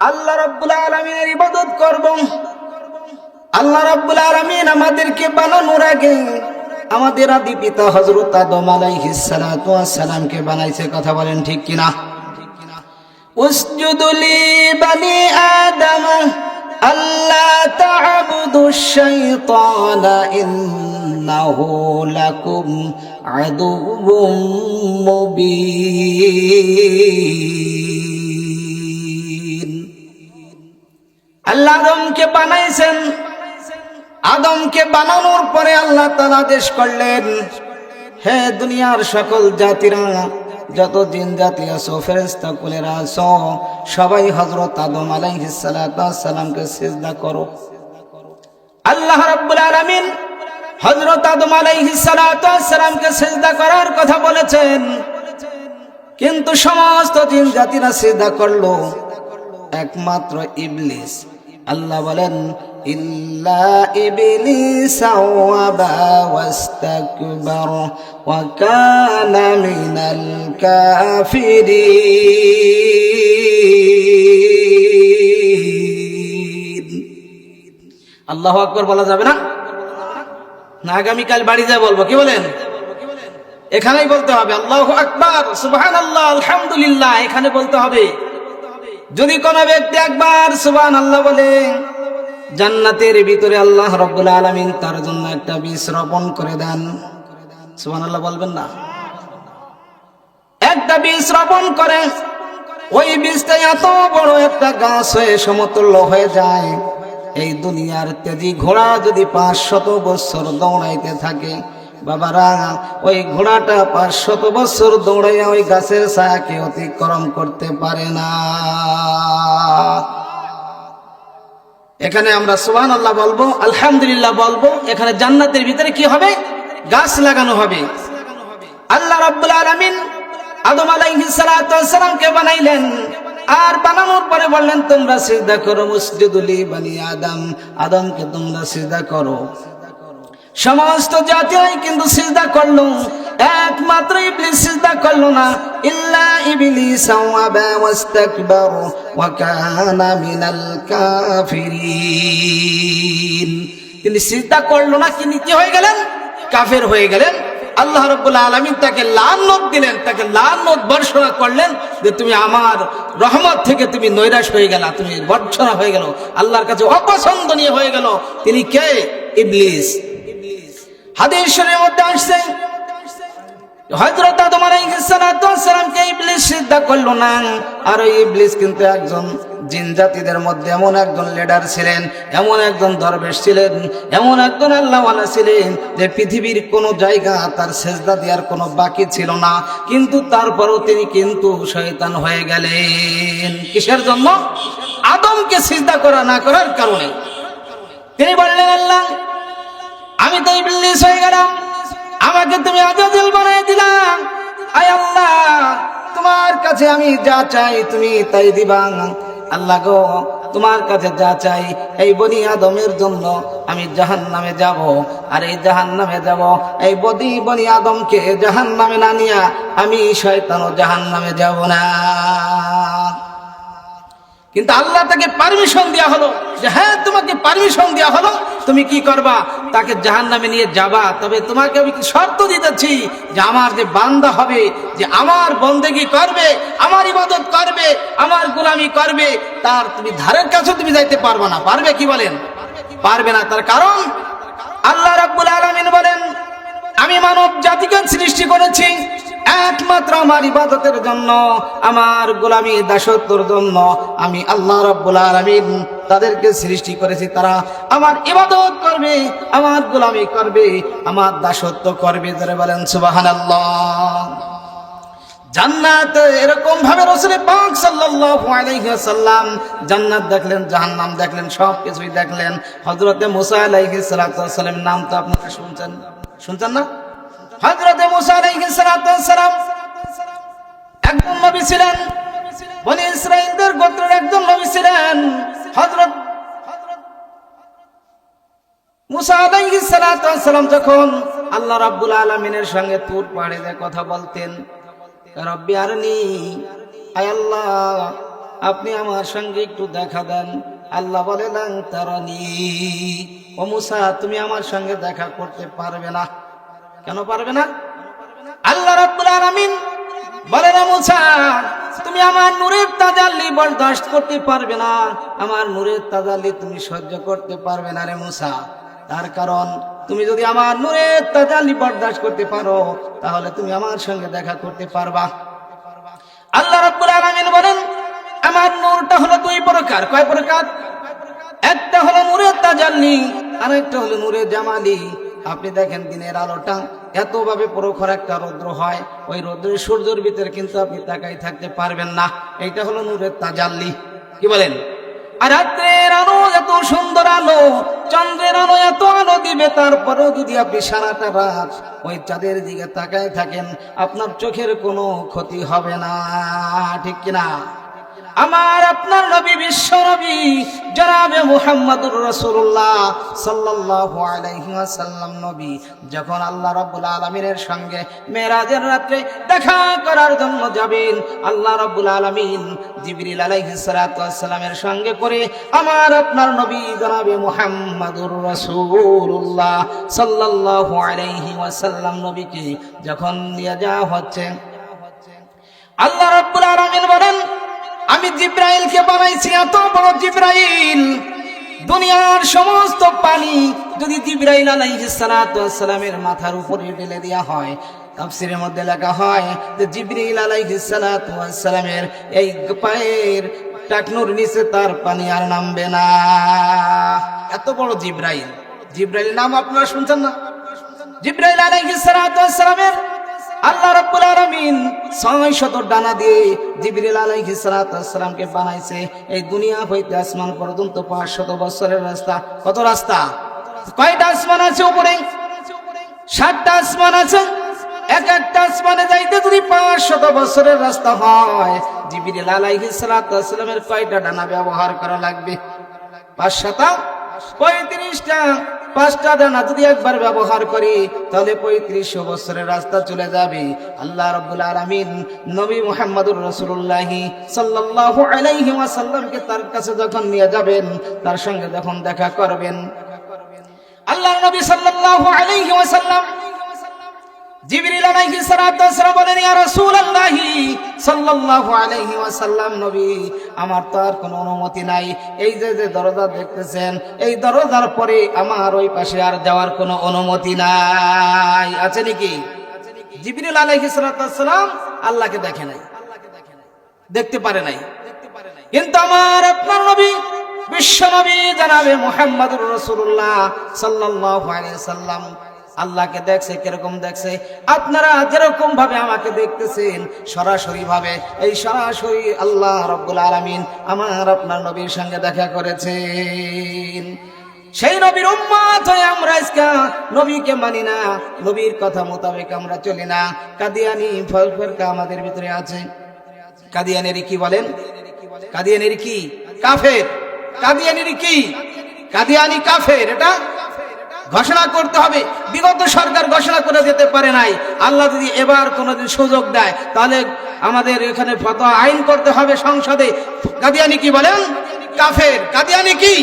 আল্লাহ রাব্বুল আলামিনের ইবাদত করব। আল্লাহ রাব্বুল আলামিন আমাদেরকে বানানোর আগে আমাদের আদি পিতা হজরত আদম আলাইহিস বানাইছে, কথা বলেন ঠিক কিনা? উসজুদুলি বানি আদম আল্লাহ তা'বুদু শাইতান ইন্নাহু লাকুম আদুউম মুবিন। আল্লাহ আদমকে বানাইছেন। আদমকে বানানোর পরে আল্লাহ তালা আদেশ করলেন, হে দুনিয়ার সকল জাতিরা যত জিন জাতি আছো ফেরেস্তা কুলেরা আছো, সবাই হজরত আদম আলাইহিস সালামকে সিজদা করো। আল্লাহ রাব্বুল আলামিন হযরত আদম আলাইহিস সালামকে সিজদা করার কথা বলেছেন। কিন্তু সমস্ত জিন জাতিরা সিজদা করল। একমাত্র ইবলিস। আল্লাহ বলেন আল্লাহু আকবার বলা যাবে না? না, আগামীকাল বাড়ি যায় বলব। কি বলেন? এখানেই বলতে হবে, আল্লাহ আকবার সুবহান আল্লাহ আলহামদুলিল্লাহ। এখানে বলতে হবে যদি কোনো ব্যক্তি একবার সুবহান আল্লাহ বলে, জান্নাতের ভিতরে আল্লাহ রব্বুল আলমিন তার জন্য একটা বীজ রোপণ করে দেন সুবহান আল্লাহ বলবেন না? একটা বীজ রোপণ করে, ওই বীজটা এত বড় একটা গাছ হয়ে সমতুল্য হয়ে যায়, এই দুনিয়ার তেজি ঘোড়া যদি পাঁচ শত বছর দৌড়াইতে থাকে বাবারা, ওই ঘোড়াটা পাঁচ শত বছর দৌড়াইয়া ওই গাছের ছায়াকে অতিক্রম করতে পারে না। এখানে আমরা সুবহান আল্লাহ বলব, আলহামদুলিল্লাহ বলব, এখানে জান্নাতের ভিতরে কি হবে? গাছ লাগানো হবে। আল্লাহ রাব্বুল আলামিন আদম আলাইহিস বানাইলেন। আর বানানোর পরে বললেন, তোমরা সিজদা করো মুসজিদুলি বানি আদম। আদমকে তোমরা সিজদা করো। সমস্ত জাতিরাই কিন্তু সিজদা করল। একমাত্র ইবলিস সিজদা করল না। ইল্লা ইবলিস ওয়াবা ওয়াস্তাকবার ওয়া কানা মিনাল কাফিরিন। তিনি সিজদা করল না, তিনি কি হয়ে গেলেন? কাফের হয়ে গেলেন। আল্লাহ রব্বুল আলমিন তাকে লানত দিলেন, তাকে লানত বর্ষনা করলেন যে তুমি আমার রহমত থেকে তুমি নৈরাশ হয়ে গেলা, তুমি বর্ষনা হয়ে গেল, আল্লাহর কাছে অপছন্দনীয় হয়ে গেল। তিনি কে? ইবলিস। হাদিস শরীরের মধ্যে আসছে, হযরত আদম আলাইহিস সালামকে ইবলিস সিদ্ধা করল না। আর ওই ইবলিস কিন্তু একজন জিন জাতিদের মধ্যে এমন একজন লিডার ছিলেন, এমন একজন দরবেশ ছিলেন, এমন একজন আল্লাহওয়ালা ছিলেন যে পৃথিবীর কোনো জায়গা তার সেজদা দেওয়ার কোনো বাকি ছিল না। কিন্তু তারপরও তিনি কিন্তু শয়তান হয়ে গেলেন। কিসের জন্য? আদমকে সিজদা করা না করার কারণে। তিনি বললেন, আল্লাহ আমি তো ইবলিস হয়ে গেলাম। আমাকে তুমি আজাদিল বানিয়ে দিলাম আয় আল্লাহ, তোমার কাছে আমি যা চাই তুমি তাই দিবা। আল্লাহ গো, তোমার কাছে যা চাই এই বনি আদমের জন্য আমি জাহান নামে যাব। আর এই জাহান নামে যাব, এই বদি বনি আদমকে জাহান নামে না নিয়া আমি শয়তানও জাহান নামে যাব না। কিন্তু আল্লাহ তাকে পারমিশন দেওয়া হলো যে হ্যাঁ তোমাকে পারমিশন দেওয়া হলো। তুমি কি করবা? তাকে জাহান নামে নিয়ে যাবা। তবে তোমাকে আমি শর্ত দিতেছি যে আমার যে বান্দা হবে, যে আমার বন্দেগি করবে, আমার ইবাদত করবে, আমার গোলামি করবে, তার তুমি ধারের কাছে তুমি যাইতে পারবে না। পারবে কি বলেন? পারবে না। তার কারণ আল্লাহ রাব্বুল আলামিন বলেন, আমি মানব জাতিকে সৃষ্টি করেছি একমাত্র আমার ইবাদতের জন্য, আমার গোলামি দাসত্বর জন্য। আমি আল্লাহ রব্বুল আলমিন তাদেরকে সৃষ্টি করেছি, তারা আমার ইবাদত করবে, আমার গোলামি করবে, আমার দাসত্ব করবে। যারা বলেন সুবাহান জান্নাত এরকম ভাবে রসুল পাক সাল্লাল্লাহু আলাইহি ওয়াসাল্লাম জান্নাত দেখলেন, জাহান্নাম দেখলেন সব কিছুই দেখলেন। হযরতে মুসা আলাইহিস ওয়াসালামের নাম তো আপনারা শুনছেন? শুনছেন না? হযরতে মুসা আলাইহিস ওয়াসালাম একজন নবী ছিলেন, বনি ইসরাইলদের গোত্রের একজন নবী ছিলেন। হযরত মুসা আলাইহিস সালাতু ওয়াসালাম যখন আল্লাহ রাব্বুল আলামিনের সঙ্গে তুর পাহাড়ে কথা বলতেন, রব্বি আরনি আল্লাহ, আপনি আমার সঙ্গে একটু দেখা দেন। আল্লাহ বলে তারানি। ও মুসা, তুমি আমার সঙ্গে দেখা করতে পারবে না। কেন পারবে না? আল্লাহ রাব্বুল আলামিন বলে না তুমি আমার নূরের তাজাল্লি বরদাস্ত করতে পারবে না। আমার নূরের তাজাল্লি তুমি সহ্য করতে পারবে না রে মুসা তার কারণ, তুমি যদি আমার নূরের তাজাল্লি বরদাস্ত করতে পারো, তাহলে তুমি আমার সঙ্গে দেখা করতে পারবা। আল্লাহ রাব্বুল আলামিন বলেন, আমার নূরটা হলো দুই প্রকার। কয় প্রকার? একটা হলো নূরের তাজাল্লি আর একটা হলো নূরের জামালি। আপনি দেখেন দিনের আলোটা। এতভাবে প্রখর একটা রৌদ্র হয়, ওই রৌদ্রের সূর্যের ভিতরে কিন্তু আপনি তাকাই থাকতে পারবেন না। এইটা হলো নূরের তাজাল্লি। কি বলেন? আর রাত্রের আলো, এত সুন্দর আলো, চন্দ্রের আলো, এত আলো দিবে, তারপরেও যদি আপনি সারাটা রাত ওই চাঁদের দিকে তাকায় থাকেন, আপনার চোখের কোনো ক্ষতি হবে না। ঠিক কিনা? আমার আপনার নবী বিশ্ব নবী জনাবে মুহাম্মদুর রাসূলুল্লাহ সাল্লাল্লাহু আলাইহি ওয়াসাল্লাম নবী। যখন আল্লাহ রাব্বুল আলামিনের সঙ্গে মেরাজের রাত্রে দেখা করার জন্য যাবেন, আল্লাহ রাব্বুল আলামিন জিবরিল আলাইহিস সালাতু ওয়াসসালামের সঙ্গে করে আমার আপনার নবী, জনাবে মুহাম্মদুর রাসূলুল্লাহ সাল্লাল্লাহু আলাইহি ওয়াসাল্লাম নবীকে যখন নিয়ে যাওয়া হচ্ছে, আল্লাহ রাব্বুল আলামিন বলেন আমি জিব্রাইলকে বানাইছি, এত বড় জিব্রাইল। দুনিয়ার সমস্ত পানি যদি জিব্রাইল আলাইহিস সালাতু ওয়াসসালামের মাথার উপরে ঢেলে দেওয়া হয়, তাফসিরের মধ্যে লেখা হয় যে জিব্রাইল আলাইহিস সালাতু ওয়াসসালামের এই পায়ের টাকনুর নিচে তার পানি আর নামবে না। এত বড় জিব্রাইল। জিব্রাইল নাম আপনারা শুনছেন না? জিব্রাইল আলাইহিস সালাতু ওয়াসসালামের আল্লাহ রাব্বুল আলামিন ছয় শত ডানা দিয়ে জিবরিল আলাইহিস সালাতু ওয়াসসালামকে বানাইছে। এই দুনিয়া হইতে আসমান পর্যন্ত 500 বছরের রাস্তা। কত রাস্তা? কয়টা আসমান আছে উপরে? সাতটা আসমান আছে। এক একটা আসমানে যাইতে যদি 500 বছরের রাস্তা হয়, জিবরিল আলাইহিস সালাতু ওয়াসসালামের কয়টা ডানা ব্যবহার করা লাগবে? পাঁচ সাতা পঁয়ত্রিশটা, পাঁচটা দানা যদি একবার ব্যবহার করি, তাহলে পঁয়ত্রিশ বছরের রাস্তা চলে যাবে। আল্লাহ রব্বুল আলমিন নবী মোহাম্মদুর রসুল্লাহি সাল্লাল্লাহু আলাইহি ওয়াসাল্লামকে তার কাছে যখন নিয়ে যাবেন, তার সঙ্গে যখন দেখা করবেন, আল্লাহ নবী সাল্লাহ আলাইহি ওয়াসাল্লাম জিবরিল আলাইহিস সালাতু ওয়াসসালাম বলেন, ইয়া রাসূলুল্লাহি সাল্লাল্লাহু আলাইহি ওয়াসাল্লাম নবী, আমার তো আর কোনো অনুমতি নাই। এই যে যে দরজা দেখতেছেন, এই দরজার পরে আমার ওই পাশে আর যাওয়ার কোনো অনুমতি নাই। আছে নাকি? জিবরিল আলাইহিস সালাতু আল্লাহকে দেখে নাই, দেখতে পারে নাই। কিন্তু আমার আপনার নবী, বিশ্ব নবী জানাবে মুহাম্মদুর রাসূলুল্লাহ সাল্লাল্লাহু আলাইহি সাল্লাম আল্লাহকে দেখছে, কীরকম দেখছে? আপনারা যেরকম ভাবে আমাকে দেখতেছেন, সরাসরি ভাবে, এই সরাসরি আল্লাহ রব্বুল আলামিন আমার আপনার নবীর সঙ্গে দেখা করেছেন। সেই নবীর উম্মত হয়ে আমরা আজকে নবীকে মানি না, নবীর কথা মোতাবেক আমরা চলি না। কাদিয়ানি ফল ফেরকা আমাদের ভিতরে আছে। কাদিয়ানের কি বলেন? কাদিয়ানের কি? কাফের। কাদিয়ানের কি? কাদিয়ানি কাফের, এটা ঘোষণা করতে হবে। বিগত সরকার ঘোষণা করে যেতে পারে নাই। আল্লাহ যদি এবার কোনোদিন সুযোগ দেয়, তাহলে আমাদের এখানে ফতোয়া আইন করতে হবে সংসদে। কাদিয়ানি কি বলেন? কাফের। কাদিয়ানি কি?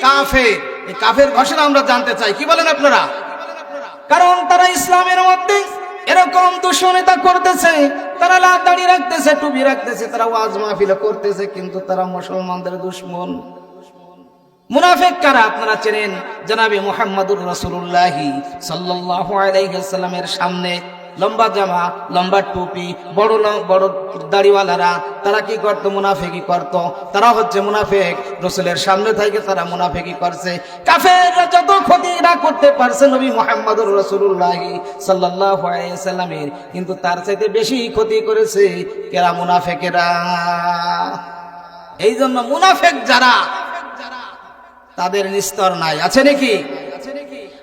কাফের। এই কাফের ঘোষণা আমরা জানতে চাই। কি বলেন আপনারা? কারণ তারা ইসলামের মধ্যে এরকম দুশ্মনিতা করতেছে, তারা লাভ দাঁড়িয়ে রাখতেছে, টুপি রাখতেছে, তারা ওয়াজ মাহফিল করতেছে, কিন্তু তারা মুসলমানদের দুশ্মন। মুনাফেক কারা আপনারা চেনেন? জনাবে মোহাম্মদুর আলাইহি ওয়াসাল্লামের সামনে। লম্বা জামা, লম্বা টুপি, বড় বড় দাড়িওয়ালারা, তারা কি করত? মুনাফেকি করত। তারা হচ্ছে মুনাফেক। রসুলের সামনে থেকে তারা মুনাফেকি করছে। কাফেররা যত ক্ষতি না করতে পারছে নবী মোহাম্মদুর রাসূলুল্লাহি সাল্লাল্লাহু আলাইহি ওয়াসাল্লামের। কিন্তু তার চাইতে বেশি ক্ষতি করেছে কেরা মুনাফেকেরা? এই জন্য মুনাফেক যারা তাদের নিস্তর নাই। আছে নাকি?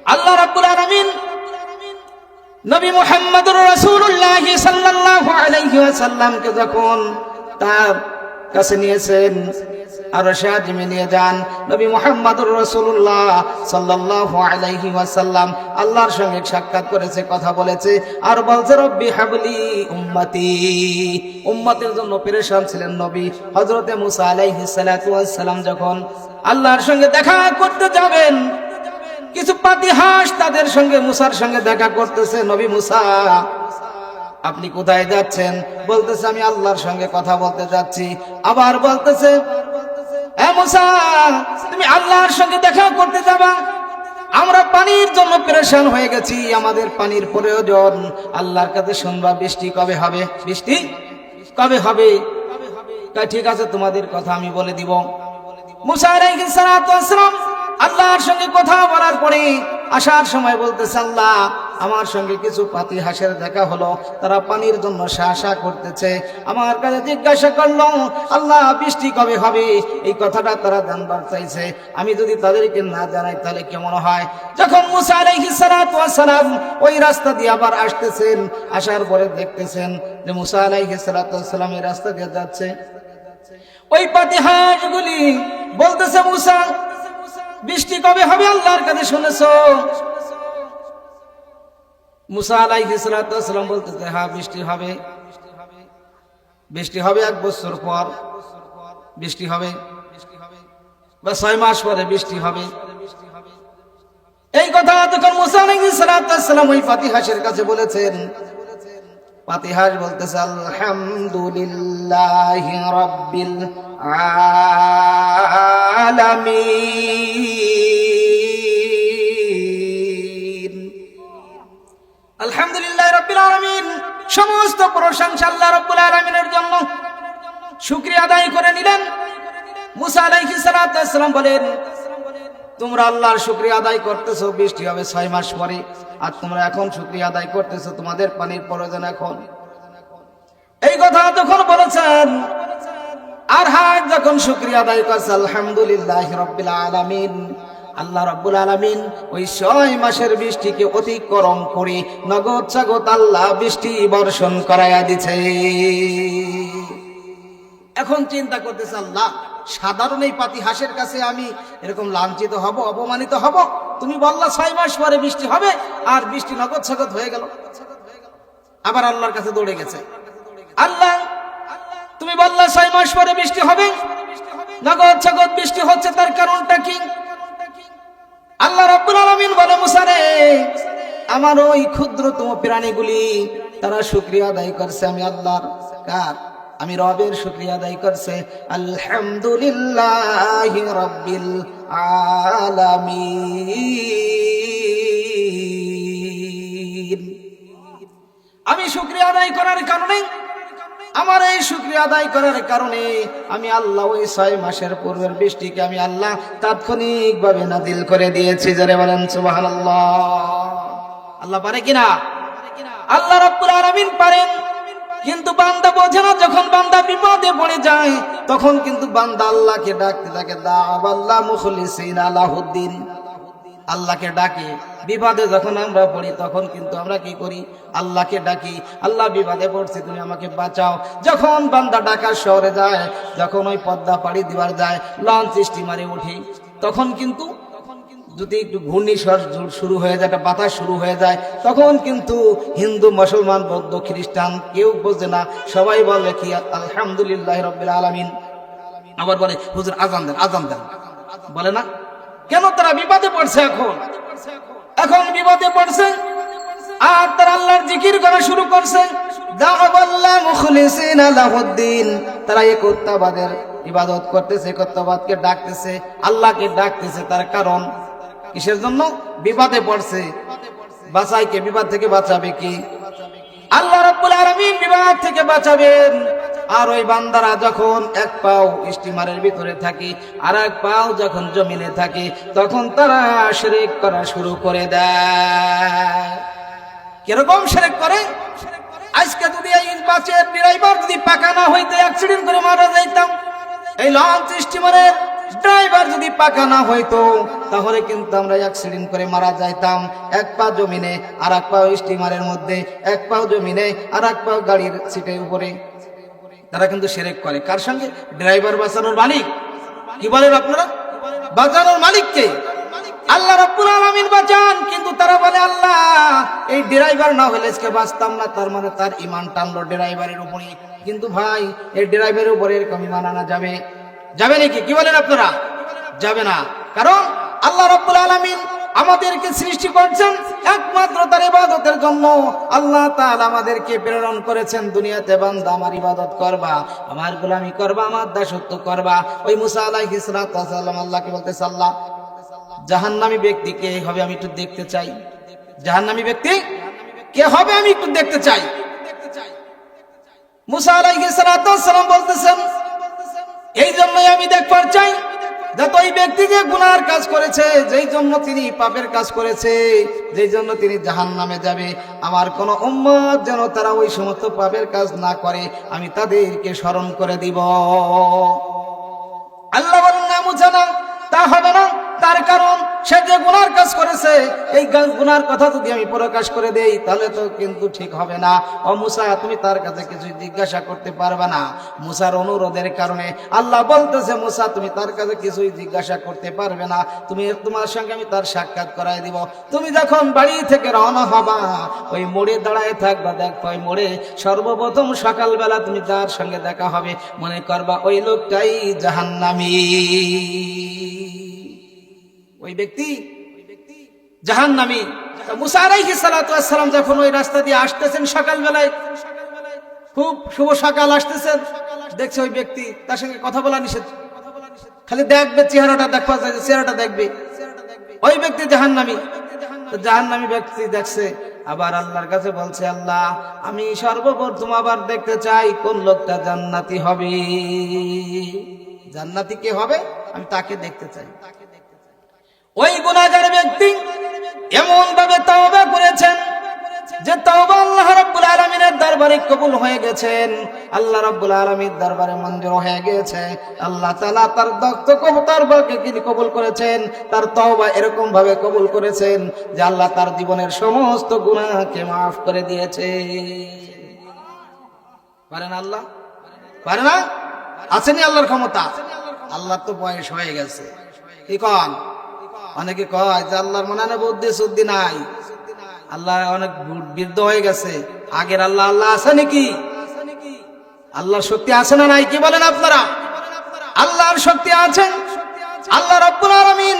আল্লাহ রাব্বুল আলামিন নবী মুহাম্মদুর রাসূলুল্লাহ সাল্লাল্লাহু আলাইহি ওয়াসাল্লামকে যখন তার কাছে নিয়েছেন আর সে আজিমে যান। নবী মোহাম্মদুর রসুল্লাহ সাল্লাহ আলাইহি ওয়াসাল্লাম আল্লাহর সঙ্গে সাক্ষাৎ করেছে, কথা বলেছে। আর বলছে, রব্বি হাবলি উম্মতি। উম্মতের জন্য পেরেশান ছিলেন নবী। হজরতে মুসা আলাইহি সালাম যখন আল্লাহর সঙ্গে দেখা করতে যাবেন, কিছু পাতিহাস তাদের সঙ্গে, মুসার সঙ্গে দেখা করতেছে, নবী মুসা, আপনি কোথায় যাচ্ছেন? বলতেছে, আমি আল্লাহর সঙ্গে কথা বলতে যাচ্ছি। আবার বলতেছে "এ মুসা তুমি আল্লাহর সঙ্গে দেখা করতে যাবা। আমরা পানির জন্য পেরেশান হয়ে গেছি আমাদের পানির প্রয়োজন। আল্লাহর কাছে শুনবা বৃষ্টি কবে হবে? বৃষ্টি কবে হবে? কয়, ঠিক আছে তোমাদের কথা আমি বলে দিব। আল্লাহর সঙ্গে কথা বলার পরে আসার সময় বলতেছে আল্লাহ আমার সঙ্গে কিছু পাতি হাসের দেখা হলো। তারা পানির জন্য শাসা করতেছে। আমার কাছে জিজ্ঞাসা করল, আল্লাহ, বৃষ্টি কবে হবে? এই কথাটা তারা জানবার চাইছে। আমি যদি তাদেরকে না জানাই, তাহলে কেমন হয়? যখন ওই রাস্তা দিয়ে আবার আসতেছেন, আসার পরে দেখতেছেন যে মুসা আলাইহিস সালাতু এই রাস্তা দিয়ে যাচ্ছে। ওই পাতিহাসগুলি বলতেছে, মুসা, বৃষ্টি কবে হবে? আল্লাহর কাছে শুনেছো? মুসা আলাইহিস সালাম বলতেছে হ্যাঁ বৃষ্টি হবে। বৃষ্টি হবে এক বছর পর। বৃষ্টি হবে। বা ছয় মাস পরে বৃষ্টি হবে। এই কথা যখন মুসা আলাইহিস সালাম ওই পাতিহাসের কাছে বলেছেন। পাতিহাস বলতেছে, আলহামদুলিল্লাহ রব্বিল আলামিন। রব্বিল সমস্ত প্রশংসা আল্লাহ রব্বুল জন্য আদায় করে নিলেন। বলেন, তোমরা আল্লাহর শুক্রিয়া আদায় করতেছো, বৃষ্টি হবে ছয় মাস পরে, আর তোমরা এখন শুক্রিয়া আদায় করতেছো, তোমাদের পানির প্রয়োজন এখন। এই কথা যখন বলেছেন আর হাত যখন শুক্রিয়া আদায় করছে, আলহামদুলিল্লাহ রব্বিল আলামিন। আল্লাহ রব্বুল আলামিন ওই ছয় মাসের বৃষ্টিকে অতিক্রম করে নগদ সাগত আল্লাহ বৃষ্টি বর্ষণ করাইয়া দিছে। এখন চিন্তা করতেছে আল্লাহ, সাধারণ এই পাতি হাসের কাছে আমি এরকম লাঞ্ছিত হব, অপমানিত হব? তুমি বললা ছয় মাস পরে বৃষ্টি হবে আর বৃষ্টি নগদ সগদ হয়ে গেল। আবার আল্লাহর কাছে দৌড়ে গেছে। আল্লাহ, তুমি বললা ছয় মাস পরে বৃষ্টি হবে, নগদ সগদ বৃষ্টি হচ্ছে তার কারণটা কি? আল্লাহ রব্বুল আলামিন বলে মুসারে আমার ওই ক্ষুদ্রতম প্রাণীগুলি তারা শুক্রিয়া আদায় করছে, আমি আল্লাহর কার? আমি রবের শুক্রিয়া আদায় করছে। আলহামদুলিল্লাহ রব্বিল আলামিন। আমি শুক্রিয়া আদায় করার কারণে আমার এই শুক্রিয়া আদায় করার কারণে আমি আল্লাহ ওই ছয় মাসের পূর্বের বৃষ্টিকে আমি আল্লাহ তাৎক্ষণিকভাবে নাদিল করে দিয়েছি। যারে বলেন সুবাহান আল্লাহ পারে কিনা? আল্লাহ রব্বুল আলামিন পারেন। কিন্তু বান্দা বোঝে না, যখন বান্দা বিপদে পড়ে যায়, তখন কিন্তু বান্দা আল্লাহকে ডাকতে থাকে, দাওয়াল্লাহ মুখলিসিন আলাহুদ্দিন আল্লাহকে ডাকি। বিবাদে যখন আমরা পড়ি, তখন কিন্তু আমরা কি করি? আল্লাহকে ডাকি। আল্লাহ বিবাদে পড়ছি, তুমি আমাকে বাঁচাও। যখন বান্দা ঢাকার শহরে যায়, যখন ওই পদ্মা পাড়ি দিবার যায়, লঞ্চ স্টিমারে উঠি, তখন কিন্তু যদি একটু ঘূর্ণিঝড় শুরু হয়ে যায়, একটা বাতাস শুরু হয়ে যায়, তখন কিন্তু হিন্দু, মুসলমান, বৌদ্ধ, খ্রিস্টান কেউ বোঝে না। সবাই বলে কি, আলহামদুলিল্লাহ রব্বিল আলামিন। আবার বলে, হুজুর, আজান দেন আজান দেন। বলে না? কেন তারা বিপদে পড়ছে এখন? এখন বিপদে পড়ছে আর তারা আল্লাহর জিকির করা শুরু করছে। তারা একত্বাবাদের ইবাদত করতেছে একত্বাবাদকে ডাকতেছে, আল্লাহকে ডাকতেছে তার কারণ কিসের জন্য? বিপদে পড়ছে। বাঁচাইকে বিপদ থেকে বাঁচাবে কি? আল্লাহ রাব্বুল আলামিন বিবাদ থেকে বাঁচাবেন। আর ওই বান্দারা যখন এক পাও স্টিমারের ভিতরে থাকে, আর এক পাও যখন জমিনে থাকে, তখন তারা শিরিক করা শুরু করে দেয়। কীরকম শিরিক করে? আজকে যদি এই বাসের ড্রাইভার যদি পাকা না হইতে অ্যাক্সিডেন্ট করে মারা যাইতাম, এই লঞ্চ স্টিমারের ড্রাইভার যদি পাকা না হইতো, তাহলে কিন্তু আমরা অ্যাক্সিডেন্ট করে মারা যাইতাম। এক পা জমিনে, আর এক পা স্টিমারের মধ্যে, এক পাও জমিনে, আর এক পাও গাড়ির সিটের উপরে। তারা কিন্তু সেরেক করে। কার সঙ্গে? ড্রাইভার বাঁচানোর মালিক। কি বলেন আপনারা? বাঁচানোর মালিককে। আল্লাহ রাব্বুল আলামিন বাঁচান, কিন্তু তারা বলে, আল্লাহ, এই ড্রাইভার না হলে আজকে বাঁচতাম না। তার মানে তার ইমান টানলো ড্রাইভারের উপরে কিন্তু ভাই, এই ড্রাইভারের উপরে এরকম ইমান আনা যাবে? যাবে নাকি? কি বলেন আপনারা? যাবে না। কারণ আল্লাহ রাব্বুল আলামিন আমাদেরকে সৃষ্টি করছেন একমাত্র তার ইবাদতের জন্য। আল্লাহ তাআলা আমাদেরকে প্রেরণ করেছেন, দুনিয়াতে বান্দা আমার ইবাদত করবা, আমার গোলামি করবা, আমার দাসত্ব করবা। ওই মুসা আলাইহিস সালাম আল্লাহকে বলতেছে, আল্লাহ, জাহান্নামী ব্যক্তি কে হবে আমি একটু দেখতে চাই। জাহান্নামী ব্যক্তি কে হবে আমি একটু দেখতে চাই। মুসা আলাইহিস সালাম বলতেছেন, এই জন্যই আমি দেখবার চাই যাতে ওই ব্যক্তি যে গুনার কাজ করেছে, যেই জন্য তিনি পাপের কাজ করেছে, যেই জন্য তিনি জাহান নামে যাবে, আমার কোন উম্মত যেন তারা ওই সমস্ত পাপের কাজ না করে, আমি তাদেরকে স্মরণ করে দিব। আল্লাহ বলেন, না মুছানা তা হবে না। তার কারণ, সে যে গুনার কাজ করেছে, এই গুনার কথা যদি আমি প্রকাশ করে দেই, তাহলে তো কিন্তু ঠিক হবে না। ও মুসা, তুমি তার কাছে কিছু জিজ্ঞাসা করতে পারবে না। মুসার অনুরোধের কারণে আল্লাহ বলতেছে, মুসা, তুমি তার কাছে কিছুই জিজ্ঞাসা করতে পারবে না। তুমি তোমার সঙ্গে আমি তার সাক্ষাৎ করাই দিব। তুমি যখন বাড়ি থেকে রওনা হবা, ওই মোড়ে দাঁড়ায় থাকবা দেখবা ওই মোড়ে সর্বপ্রথম সকালবেলা তুমি তার সঙ্গে দেখা হবে। মনে করবা, ওই লোকটাই জাহান্নামী। ওই ব্যক্তি জাহান্নামী। মুসা আলাইহিস সালাতু সালাম যখন ওই রাস্তা দিয়ে আসতেছেন সকালবেলায়, খুব শুভ সকাল আসতেছেন, দেখছে ওই ব্যক্তি তার সঙ্গে কথা বলা নিষেধ। খালি দেখবে, চেহারাটা দেখবা যায় চেহারাটা দেখবে। ওই ব্যক্তি জাহান্নামী। তো জাহান্নামী ব্যক্তি দেখছে, আবার আল্লাহর কাছে বলছে, আল্লাহ, আমি সর্বপ্রথম আবার দেখতে চাই কোন লোকটা জান্নাতি হবে। জান্নাতি কে হবে? আমি তাকে দেখতে চাই। ওই গুণাগার ব্যক্তি এমন ভাবে তওবা করেছেন যে তওবা আল্লাহ রাব্বুল আলামিনের দরবারে কবুল হয়ে গেছেন। আল্লাহ রাব্বুল আলামিন দরবারে মঞ্জুর হয়ে গেছে আল্লাহ তাআলা তার দক্ত তওবাকে তিনি কবুল করেছেন, তার তওবা এরকম ভাবে কবুল করেছেন যে আল্লাহ তার জীবনের সমস্ত গুনাহকে maaf করে দিয়েছে। পারেন আল্লাহ? পারে না? আছেনি আল্লাহর ক্ষমতা? আল্লাহ তো বয়স হয়ে গেছে। কি কন? অনেকে কয় যে আল্লাহর মনে হয় বুদ্ধি শুদ্ধি নাই। আল্লাহ অনেক বৃদ্ধ হয়ে গেছে। আগের আল্লাহ আল্লাহ আছে নাকি? আল্লাহর শক্তি আছে না নাই, কি বলেন আপনারা? আল্লাহর শক্তি আছেন আল্লাহ রব্বুল আলামিন,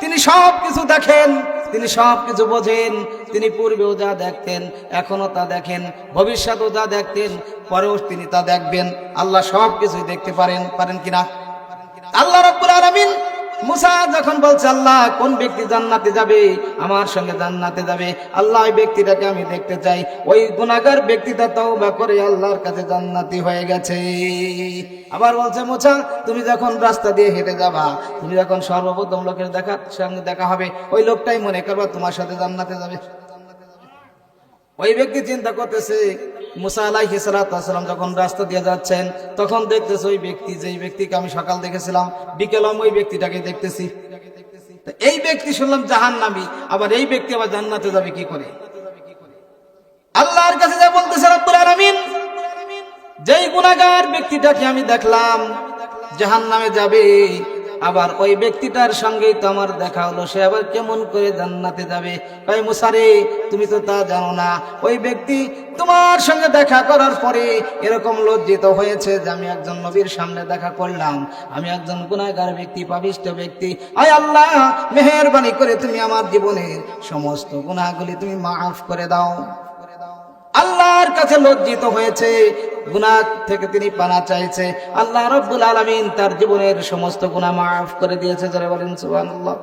তিনি সব কিছু দেখেন, তিনি সব কিছু বোঝেন, তিনি পূর্বেও যা দেখতেন এখনও তা দেখেন, ভবিষ্যতেও যা দেখতেন, পরেও তিনি তা দেখবেন। আল্লাহ সব কিছুই দেখতে পারেন পারেন কিনা? আল্লাহ রব্বুল আলামিন মুসা যখন বলছে, আল্লাহ, কোন ব্যক্তি জান্নাতে যাবে? আমার সঙ্গে জান্নাতে যাবে। আল্লাহ ওই ব্যক্তিটাকে আমি দেখতে চাই। ওই গুনাহগার ব্যক্তিটা তওবা করে আল্লাহর কাছে জান্নাতি হয়ে গেছে। আবার বলছে, মুসা, তুমি যখন রাস্তা দিয়ে হেঁটে যাবা, তুমি যখন সর্বপ্রথম লোকের দেখা, সঙ্গে দেখা হবে, ওই লোকটাই মনে করবা তোমার সাথে জান্নাতে যাবে। ওই ব্যক্তি চিন্তা করতেছে মুসা আলাইহি সালাম যখন রাস্তা দিয়ে যাচ্ছেন, তখন দেখতেছে ওই ব্যক্তি, যেই ব্যক্তিকে আমি সকাল দেখেছিলাম, বিকেল আমি ওই ব্যক্তিটাকে দেখতেছি। এই ব্যক্তি শুনলাম জাহান নামি আবার এই ব্যক্তি আবার জান্নাতে যাবে কি করে? আল্লাহর কাছে যা বলতেছে রব্বুল আলামিন, যেই গুনাহগার ব্যক্তিটাকে আমি দেখলাম জাহান নামে যাবে। আবার ওই ব্যক্তিটার সঙ্গেই তো আমার দেখা হলো। সে আবার কেমন করে জান্নাতে যাবে? তাই মুসারে তুমি তো তা জানো না। ওই ব্যক্তি তোমার সঙ্গে দেখা করার পরে এরকম লজ্জিত হয়েছে যে আমি একজন নবীর সামনে দেখা করলাম। আমি একজন গুনাহগার ব্যক্তি পাবিষ্ট ব্যক্তি। আয় আল্লাহ, মেহেরবানি করে তুমি আমার জীবনের সমস্ত গুনাহগুলি তুমি মাফ করে দাও। আল্লাহর কাছে লজ্জিত হয়েছে। গুনাহ থেকে তিনি পানা চাইছে। আল্লাহ রব্বুল আলমিন তার জীবনের সমস্ত গুনাহ মাফ করে দিয়েছে। যারা বলেন সুবহানাল্লাহ।